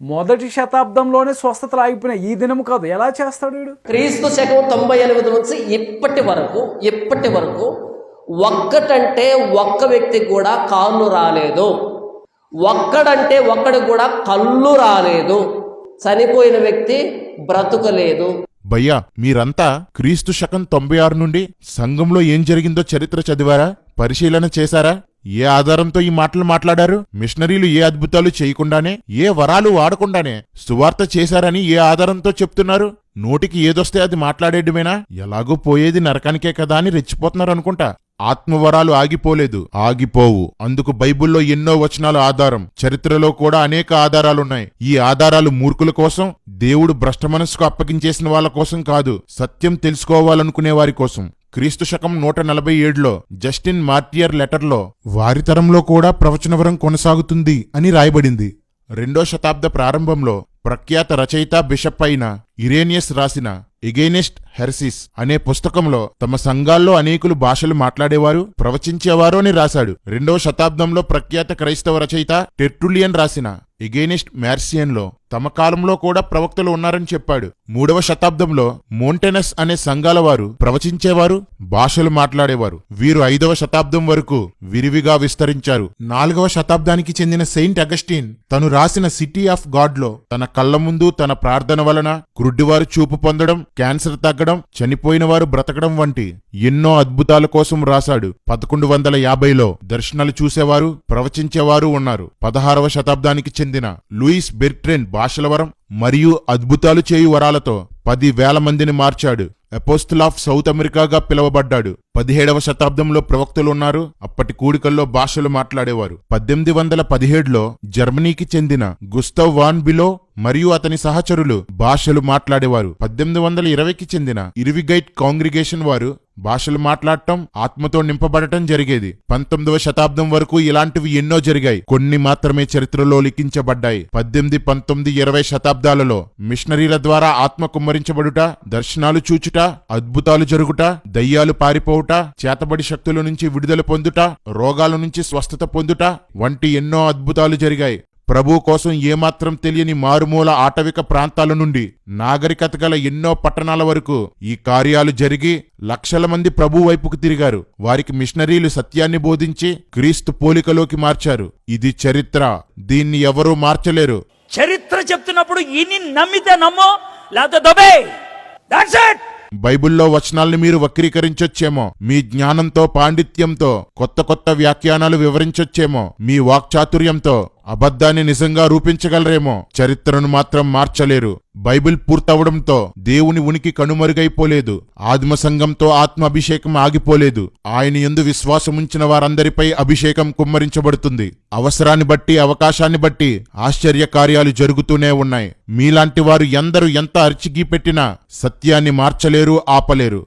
మొదటి శతాబ్దంలోనే స్వస్థతలు ఆగిపోయినాయి. ఈ దినం కాదు. ఎలా చేస్తాడు వీడు? క్రీస్తు శకం తొంభై ఎనిమిది నుంచి ఇప్పటి వరకు ఇప్పటి వరకు ఒక్కటంటే ఒక్క వ్యక్తికి కూడా కాళ్ళు రాలేదు. ఒక్కడంటే ఒక్కడికి కూడా కళ్ళు రాలేదు. చనిపోయిన వ్యక్తి బ్రతుకలేదు. భయ్యా మీరంతా క్రీస్తు శకం తొంభై ఆరు నుండి సంఘంలో ఏం జరిగిందో చరిత్ర చదివారా? పరిశీలన చేశారా? ఏ ఆధారంతో ఈ మాటలు మాట్లాడారు? మిషనరీలు ఏ అద్భుతాలు చేయకుండానే ఏ వరాలు వాడకుండానే సువార్త చేశారని ఏ ఆధారంతో చెప్తున్నారు? నోటికి ఏదొస్తే అది మాట్లాడేయడమేనా? ఎలాగో పోయేది నరకానికే కదా అని రెచ్చిపోతున్నారు అనుకుంటా. ఆత్మవరాలు ఆగిపోలేదు. ఆగిపోవు. అందుకు బైబిల్లో ఎన్నో వచనాలు ఆధారం. చరిత్రలో కూడా అనేక ఆధారాలున్నాయి. ఈ ఆధారాలు మూర్ఖుల కోసం దేవుడు భ్రష్ట మనస్సుకు అప్పగించేసిన వాళ్ళ కోసం కాదు సత్యం తెలుసుకోవాలనుకునే వారి కోసం. క్రీస్తు శకం నూట నలభై ఏడులో జస్టిన్ మార్టియర్ లెటర్లో వారి తరంలో కూడా ప్రవచనవరం కొనసాగుతుంది అని రాయబడింది. రెండో శతాబ్ద ప్రారంభంలో ప్రఖ్యాత రచయిత బిషప్ అయిన ఇరేనియస్ రాసిన ఎగేనిస్ట్ హెర్సిస్ అనే పుస్తకంలో తమ సంఘాల్లో అనేకులు భాషలు మాట్లాడేవారు ప్రవచించేవారు అని రాశాడు. రెండవ శతాబ్దంలో ప్రఖ్యాత క్రైస్తవ రచయిత టెర్టులియన్ రాసిన ఎగేనిస్ట్ మ్యార్సియన్లో తమ కాలంలో కూడా ప్రవక్తలు ఉన్నారని చెప్పాడు. మూడవ శతాబ్దంలో మోంటెనస్ అనే సంఘాల వారు ప్రవచించేవారు భాషలు మాట్లాడేవారు. వీరు ఐదవ శతాబ్దం వరకు విరివిగా విస్తరించారు. నాలుగవ శతాబ్దానికి చెందిన సెయింట్ అగస్టిన్ తను రాసిన సిటీ ఆఫ్ గాడ్లో తన కళ్ళ ముందు తన ప్రార్థన వలన క్రుడ్డివారు చూపు పొందడం క్యాన్సర్ తగ్గడం చనిపోయిన వారు బ్రతకడం వంటి ఎన్నో అద్భుతాల కోసం రాశాడు. పదకొండు వందల యాభైలో దర్శనాలు చూసేవారు ప్రవచించేవారు ఉన్నారు. పదహారవ శతాబ్దానికి చెందిన లూయిస్ బెర్ట్రెన్ ఆశలవరం మరియు అద్భుతాలు చేయు వరాలతో పది వేల మందిని మార్చాడు. అపోస్తుల్ ఆఫ్ సౌత్ అమెరికాగా పిలువబడ్డాడు. పదిహేడవ శతాబ్దంలో ప్రవక్తలు ఉన్నారు. అప్పటి కూడికల్లో భాషలు మాట్లాడేవారు. పద్దెనిమిది వందల పదిహేడులో జర్మనీకి చెందిన గుస్తవ్ వాన్ బిలో మరియు అతని సహచరులు భాషలు మాట్లాడేవారు. పద్దెనిమిది వందల ఇరవైకి చెందిన ఇరివిగైట్ కాంగ్రిగేషన్ వారు భాషలు మాట్లాడటం ఆత్మతో నింపబడటం జరిగేది. పంతొమ్మిదవ శతాబ్దం వరకు ఇలాంటివి ఎన్నో జరిగాయి. కొన్ని మాత్రమే చరిత్రలో లిఖించబడ్డాయి. పద్దెనిమిది పంతొమ్మిది ఇరవై శతాబ్దాలలో మిషనరీల ద్వారా ఆత్మ కుమ్మరించబడుట దర్శనాలు చూచుట అద్భుతాలు జరుగుట దయ్యాలు పారిపోవుట చేతబడి శక్తుల నుంచి విడుదల పొందుట రోగాల నుంచి స్వస్థత పొందుట వంటి ఎన్నో అద్భుతాలు జరిగాయి. ప్రభు కోసం ఏమాత్రం తెలియని మారుమూల ఆటవిక ప్రాంతాల నుండి నాగరికత గల ఎన్నో పట్టణాల వరకు ఈ కార్యాలు జరిగి లక్షల మంది ప్రభు వైపుకు తిరిగారు. వారికి మిషనరీలు సత్యాన్ని బోధించి క్రీస్తు పోలికలోకి మార్చారు. ఇది చరిత్ర. దీన్ని ఎవరూ మార్చలేరు. చరిత్ర చెప్తున్నప్పుడు ఇని నమ్మితే నమ్మో లేదా దొబే దాట్స్ ఇట్ బైబిల్లో వచనాల్ని మీరు వక్రీకరించొచ్చేమో మీ జ్ఞానంతో పాండిత్యంతో కొత్త కొత్త వ్యాఖ్యానాలు వివరించొచ్చేమో మీ వాక్చాతుర్యంతో అబద్ధాన్ని నిజంగా రూపించగలరేమో చరిత్రను మాత్రం మార్చలేరు. బైబిల్ పూర్తవడంతో దేవుని ఉనికి కనుమరుగైపోలేదు. ఆదిమ సంఘంతో ఆత్మ అభిషేకం ఆగిపోలేదు. ఆయన ఎందు విశ్వాసముంచిన వారందరిపై అభిషేకం కుమ్మరించబడుతుంది. అవసరాన్ని బట్టి అవకాశాన్ని బట్టి ఆశ్చర్య కార్యాలు జరుగుతూనే ఉన్నాయి. మీలాంటి వారు ఎందరు ఎంత అరిచిగీ పెట్టినా సత్యాన్ని మార్చలేరు ఆపలేరు.